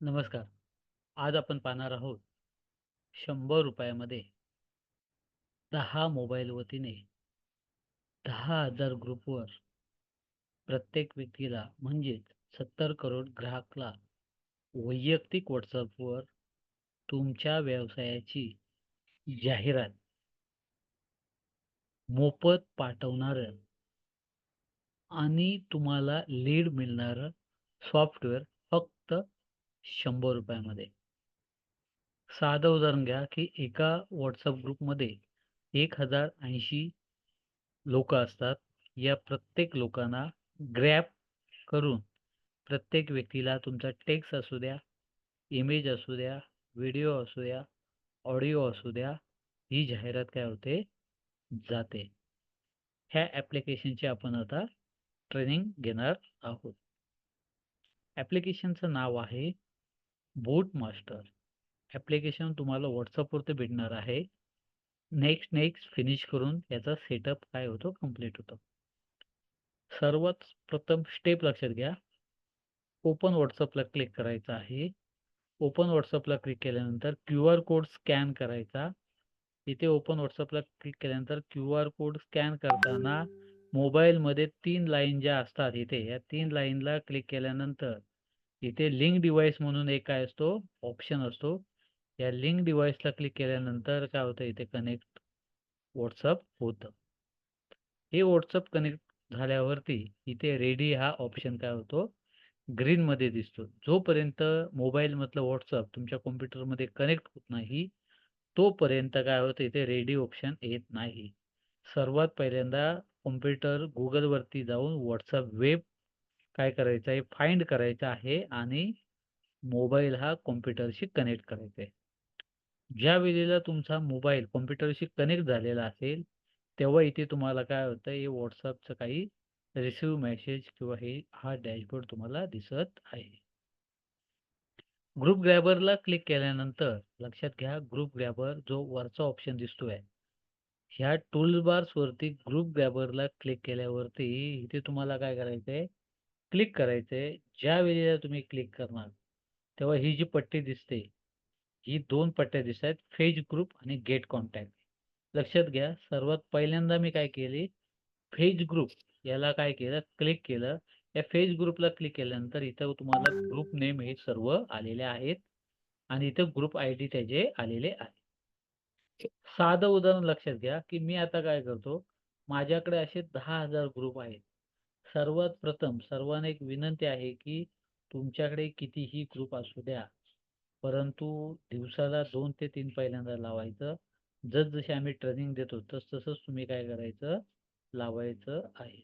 नमस्कार. आज आपण पाहणार आहोत शंभर रुपयामध्ये दहा मोबाईल वतीने दहा हजार ग्रुपवर प्रत्येक व्यक्तीला म्हणजेच 70 करोड ग्राहकला वैयक्तिक व्हॉट्सअपवर तुमच्या व्यवसायाची जाहिरात मोफत पाठवणारं आणि तुम्हाला लीड मिळणारं सॉफ्टवेअर फक्त शंभर रुपयामध्ये. साधं उदाहरण घ्या, की एका व्हॉट्सअप ग्रुपमध्ये एक हजार ऐंशी लोक असतात. या प्रत्येक लोकांना ग्रॅप करून प्रत्येक व्यक्तीला तुमचा टेक्स्ट असू द्या, इमेज असू द्या, व्हिडिओ असू द्या, ऑडिओ असू द्या, ही जाहिरात काय होते, जाते. ह्या ॲप्लिकेशनची आपण आता ट्रेनिंग घेणार आहोत. ॲप्लिकेशनचं नाव आहे बूटमास्टर. ॲप्लिकेशन तुम्हाला व्हॉट्सअपवरती भेटणार आहे. नेक्स्ट, नेक्स्ट फिनिश करून याचा सेटअप काय होतो, कंप्लीट होतो. सर्वात प्रथम स्टेप लक्षात घ्या. ओपन व्हॉट्सअपला क्लिक करायचं आहे. ओपन व्हॉट्सअपला क्लिक केल्यानंतर क्यूआर कोड स्कॅन करायचा. इथे ओपन व्हॉट्सअपला क्लिक केल्यानंतर क्यूआर कोड स्कॅन करताना मोबाईलमध्ये तीन लाईन ज्या असतात इथे, या तीन लाईनला क्लिक केल्यानंतर इथे लिंक डिव्हाइस म्हणून एक काय असतो, ऑप्शन असतो. या लिंक डिव्हाइसला क्लिक केल्यानंतर काय होतं, इथे कनेक्ट व्हॉट्सअप होतं. हे व्हॉट्सअप कनेक्ट झाल्यावरती इथे रेडी हा ऑप्शन काय होतो, ग्रीनमध्ये दिसतो. जोपर्यंत मोबाईलमधलं व्हॉट्सअप तुमच्या कॉम्प्युटरमध्ये कनेक्ट होत नाही, तोपर्यंत काय होतं, इथे रेडी ऑप्शन येत नाही. सर्वात पहिल्यांदा कॉम्प्युटर गुगलवरती जाऊन व्हॉट्सअप वेब काय करायचं आहे, फाइंड करायचा आहे आणि मोबाईल हा कॉम्प्युटरशी कनेक्ट करायचा आहे. ज्या वेळेला तुमचा मोबाईल कॉम्प्युटरशी कनेक्ट झालेला असेल, तेव्हा इथे तुम्हाला काय होतं, हे व्हॉट्सअपचं काही रिसिव्ह मेसेज किंवा हे हा डॅशबोर्ड तुम्हाला दिसत आहे. ग्रुप ग्रॅबरला क्लिक केल्यानंतर लक्षात घ्या, ग्रुप ग्रॅबर जो वरचा ऑप्शन दिसतोय, ह्या टूलबार्सवरती ग्रुप ग्रॅबरला क्लिक केल्यावरती इथे तुम्हाला काय करायचंय, क्लिक करायचंय. ज्या वेळेला तुम्ही क्लिक करणार, तेव्हा ही जी पट्टी दिसते, ही दोन पट्ट्या दिसतायत, फेज ग्रुप आणि गेट कॉन्टॅक्ट. लक्षात घ्या, सर्वात पहिल्यांदा मी काय केली, फेज ग्रुप याला काय केलं, क्लिक केलं. या फेज ग्रुपला क्लिक केल्यानंतर इथं तुम्हाला ग्रुप नेम हे सर्व आलेले आहेत आणि इथं ग्रुप आयडी त्याचे आलेले आहेत. साधं उदाहरण लक्षात घ्या, की मी आता काय करतो, माझ्याकडे असे दहा हजार ग्रुप आहेत. सर्वात प्रथम सर्वांना एक विनंती आहे, की तुमच्याकडे कितीही ग्रुप असू द्या, परंतु दिवसाला दोन ते तीन पहिल्यांदा लावायचं. जस जसे आम्ही ट्रेनिंग देतो, तस तसंच तुम्ही काय करायचं, लावायचं आहे.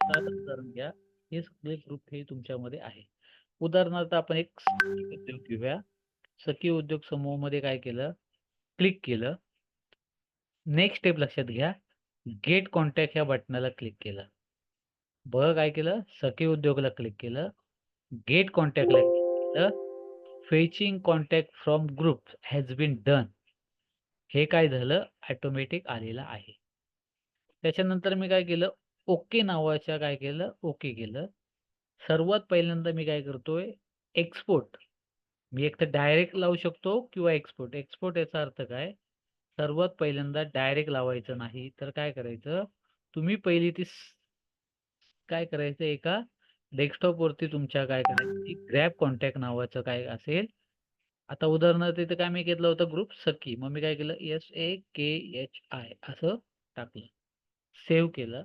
उदाहरण घ्या, हे सगळे ग्रुप हे तुमच्यामध्ये आहे. उदाहरणार्थ आपण एक सखी उद्योग घेऊया. सखी उद्योग समूहामध्ये काय केलं, क्लिक केलं. नेक्स्ट स्टेप लक्षात घ्या, गेट कॉन्टॅक्ट ह्या बटनाला क्लिक केलं. बघ काय केलं, सखी उद्योगला क्लिक केलं. गेट कॉन्टॅक्टला क्लिक केलं. Fetching contact from group has been done. हे काय झालं, ऑटोमॅटिक आलेलं आहे. त्याच्यानंतर मी काय केलं, ओके नावाच्या काय केलं, ओके केलं. सर्वात पहिल्यांदा मी काय करतोय, एक्सपोर्ट. मी एक तर डायरेक्ट लावू शकतो किंवा एक्सपोर्ट. एक्सपोर्ट याचा अर्थ काय, सर्वात पहिल्यांदा डायरेक्ट लावायचं नाही, तर काय करायचं, तुम्ही पहिली ती काय करायचं, एका डेस्कटॉप वरती तुमच्या काय करायचं, ग्रॅब कॉन्टॅक्ट नावाचं काय असेल. आता उदाहरणार्थ इथे काय मी घेतलं होतं ग्रुप सखी. मग मी काय केलं, S A K H I असं टाकलं. सेव्ह केलं.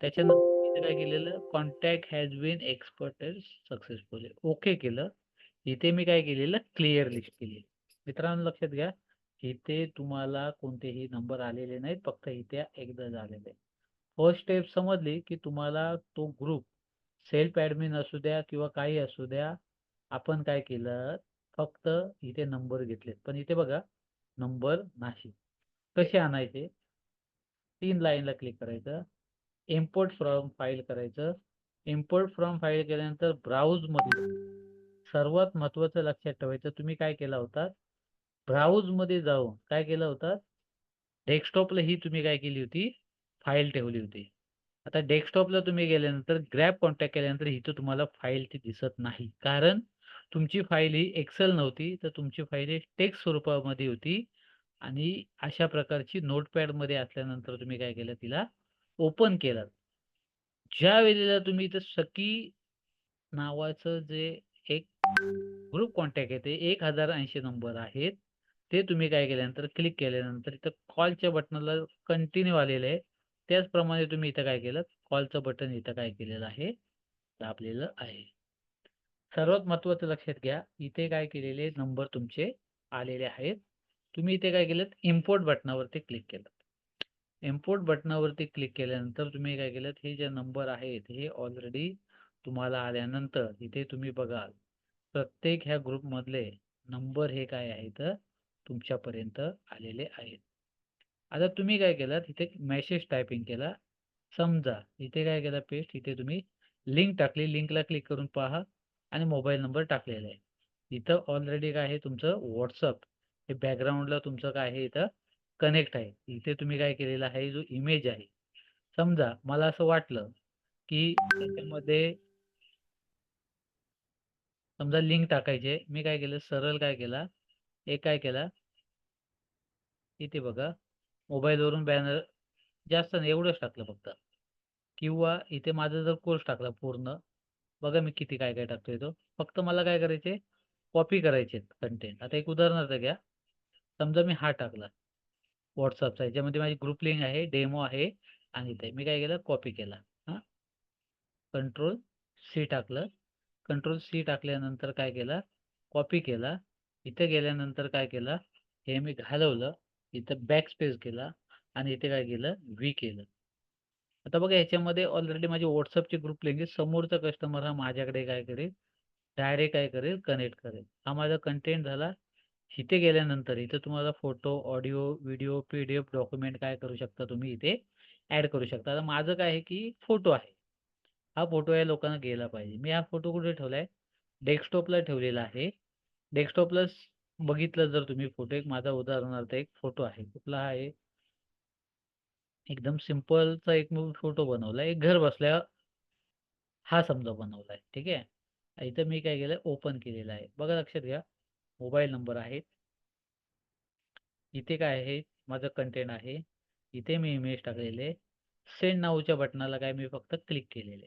त्याच्यानंतर इथे काय केलेलं, contact has been exported successfully. Okay केलं. इथे मी काय केलेलं, क्लिअर लिस्ट केली. मित्रांनो लक्षात घ्या, इथे तुम्हाला कोणतेही नंबर आलेले नाहीत, फक्त इथे एकदा झालेले आहे. फर्स्ट स्टेप समजली, की तुम्हाला तो ग्रुप सेल्फ ॲडमिन असू द्या किंवा काही असू द्या, आपण काय केलं, फक्त इथे नंबर घेतलेत. पण इथे बघा, नंबर नाही. कसे आणायचे, तीन लाईनला क्लिक करायचं. इम्पोर्ट फ्रॉम फाईल करायचं. इम्पोर्ट फ्रॉम फाईल केल्यानंतर ब्राउजमध्ये सर्वात महत्वाचं लक्षात ठेवायचं, तुम्ही काय केला होता, ब्राउजमध्ये जाऊन काय केलं होतं, डेस्कटॉपला ही तुम्ही काय केली होती, फाईल ठेवली होती. आता डेस्कटॉपला तुम्ही गेल्यानंतर ग्रॅब कॉन्टॅक्ट केल्यानंतर इथं तुम्हाला फाईल ती दिसत नाही. कारण तुमची फाईल ही एक्सेल नव्हती, तर तुमची फाईल ही टेक्स्ट स्वरूपामध्ये होती आणि अशा प्रकारची नोटपॅडमध्ये असल्यानंतर तुम्ही काय केलं तिला ओपन केलं. ज्या वेळेला तुम्ही इथं सखी नावाचं जे एक ग्रुप कॉन्टॅक्ट आहे ते 1080 नंबर आहेत. ते तुम्ही काय केल्यानंतर क्लिक केल्यानंतर इथं कॉलच्या बटनाला कंटिन्यू आलेलं आहे. त्याचप्रमाणे तुम्ही इथं काय केलं कॉलचं बटन इथं काय केलेलं आहे दाबलेलं आहे. सर्वात महत्वाचं लक्षात घ्या, इथे काय केलेले नंबर तुमचे आलेले आहेत. तुम्ही इथे काय केलं इम्पोर्ट बटनावरती क्लिक केलं. इम्पोर्ट बटनावरती क्लिक केल्यानंतर तुम्ही काय केलं हे जे नंबर आहेत हे ऑलरेडी तुम्हाला आल्यानंतर इथे तुम्ही बघाल प्रत्येक ह्या ग्रुपमधले नंबर हे काय आहेत तुमच्यापर्यंत आलेले आहेत. आता तुम्ही काय केलं? तिथे मेसेज टायपिंग केला. समजा इथे काय केलं पेस्ट इथे तुम्ही लिंक टाकली. लिंकला क्लिक करून पहा आणि मोबाईल नंबर टाकलेला आहे. इथं ऑलरेडी काय आहे? तुमचं व्हॉट्सअप हे बॅकग्राऊंडला तुमचं काय आहे? इथं कनेक्ट आहे. इथे तुम्ही काय केलेलं आहे? जो इमेज आहे. समजा मला असं वाटलं, की त्याच्यामध्ये समजा लिंक टाकायचे मी काय केलं? सरळ काय केला, एक काय केला? इथे बघा. मोबाईलवरून बॅनर जास्त नाही एवढंच टाकलं फक्त. किंवा इथे माझा जर कोर्स टाकला पूर्ण, बघा मी किती काय-काय टाकतोय तो. फक्त मला काय करायचे कॉपी करायचे कंटेंट. आता एक उदाहरणार्थ घ्या. समजा मी हा टाकला व्हॉट्सअपचा याच्यामध्ये माझी ग्रुप लिंक आहे, डेमो आहे आणि इथे मी काय केलं कॉपी केला. हां. कंट्रोल सी टाकलं. कंट्रोल सी टाकल्यानंतर काय केलं कॉपी केला. इथे गेल्यानंतर काय केलं हे मी घालवलं. इथं बॅक स्पेस केला आणि इथे काय केलं व्ही केलं. आता बघा ह्याच्यामध्ये ऑलरेडी माझी व्हॉट्सअपचे ग्रुप लिंक समोरचा कस्टमर हा माझ्याकडे काय करेल डायरेक्ट काय करेल कनेक्ट करेल. हा माझा कंटेंट झाला. इथे गेल्यानंतर इथे तुम्हाला photo, audio, video, PDF document काय करू शकता तुम्ही इथे ॲड करू शकता. आता माझं काय आहे की फोटो आहे. हा फोटो या लोकांना गेला पाहिजे. मी हा फोटो कुठे ठेवलाय डेस्कटॉपला ठेवलेला आहे. डेस्कटॉपला बघितलं जर तुम्ही फोटो एक माझा उदाहरणार्थ एक फोटो आहे. कुठला आहे? एकदम सिम्पलचा एक मी फोटो बनवलाय. एक घर बसल्या हा समजा बनवलाय. ठीक आहे. इथं मी काय केलं ओपन केलेलं आहे. बघा लक्षात घ्या. मोबाईल नंबर आहेत. इथे काय आहे माझं कंटेंट आहे. इथे मी इमेज टाकलेले सेंड नाऊच्या बटनाला काय मी फक्त क्लिक केलेले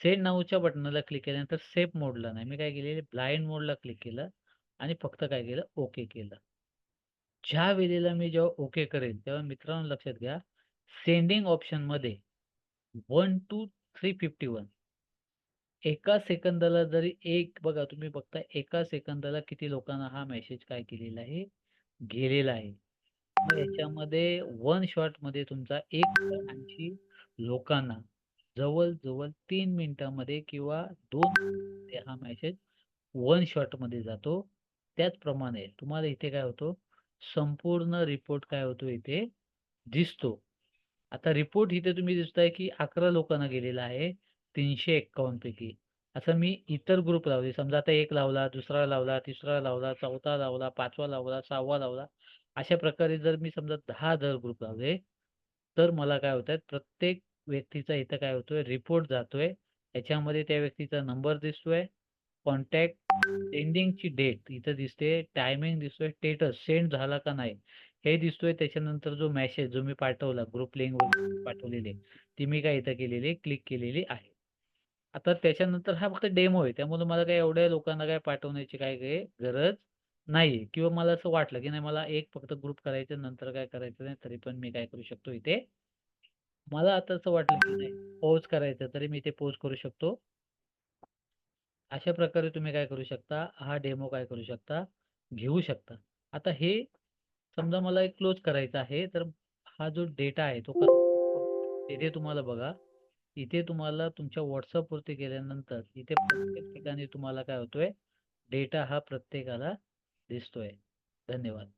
सेंड नाऊच्या बटनाला क्लिक केल्यानंतर सेफ मोडला नाही. मी काय केलेले ब्लाइंड मोडला क्लिक केलं आणि फक्त काय केलं ओके केलं. ज्या वेळेला मी जेव्हा ओके करेल तेव्हा मित्रांनो लक्षात घ्या सेंडिंग ऑप्शनमध्ये वन टू 351 एका सेकंदाला जरी एक बघा तुम्ही बघता एका सेकंदाला किती लोकांना हा मेसेज काय केलेला आहे गेलेला आहे. याच्यामध्ये वन शॉटमध्ये तुमचा 180 लोकांना जवळ-जवळ तीन मिनिटामध्ये किंवा दोन हा मेसेज वन शॉटमध्ये जातो. त्याचप्रमाणे तुम्हाला इथे काय होतं संपूर्ण रिपोर्ट काय होतो इथे दिसतो. आता रिपोर्ट इथे तुम्ही दिसताय की 11 लोकांना गेलेला आहे 351 पैकी. असं मी इतर ग्रुप लावले. समजा आता एक लावला, दुसरा लावला, तिसरा लावला, चौथा लावला, पाचवा लावला, सहावा लावला. अशा प्रकारे जर मी समजा दहा जर ग्रुप लावले, तर मला काय होतंय प्रत्येक व्यक्तीचा इथं काय होतोय रिपोर्ट जातोय. याच्यामध्ये त्या व्यक्तीचा नंबर दिसतोय. कॉन्टॅक्ट, सेंडिंगची डेट इथं दिसते, टायमिंग दिसतोय, स्टेटस सेंड झाला का नाही हे दिसतोय. त्याच्यानंतर जो मेसेज जो मी पाठवला ग्रुप लिंक पाठवलेली ती मी काय इथं केलेली क्लिक केलेली आहे. आता त्याच्यानंतर हा फक्त डेमो आहे. त्यामुळे मला काही एवढ्या लोकांना काय पाठवण्याची काय काही गरज नाही किंवा मला असं वाटलं की नाही मला एक फक्त ग्रुप करायचं नंतर काय करायचं नाही तरी पण मी काय करू शकतो इथे मला आता असं वाटलं की नाही पॉज करायचं तरी मी इथे पॉज करू शकतो. अशा प्रकारे तुम्ही काय करू शकता हा डेमो काय करू शकता घेऊ शकता. आता हे समजा मला एक क्लोज करायचा आहे तर हा जो डेटा आहे तो तिथे तुम्हाला बघा इथे तुम्हाला तुमच्या व्हॉट्सअपवरती गेल्यानंतर इथे प्रत्येक ठिकाणी तुम्हाला काय होतोय डेटा हा प्रत्येकाला दिसतोय. धन्यवाद.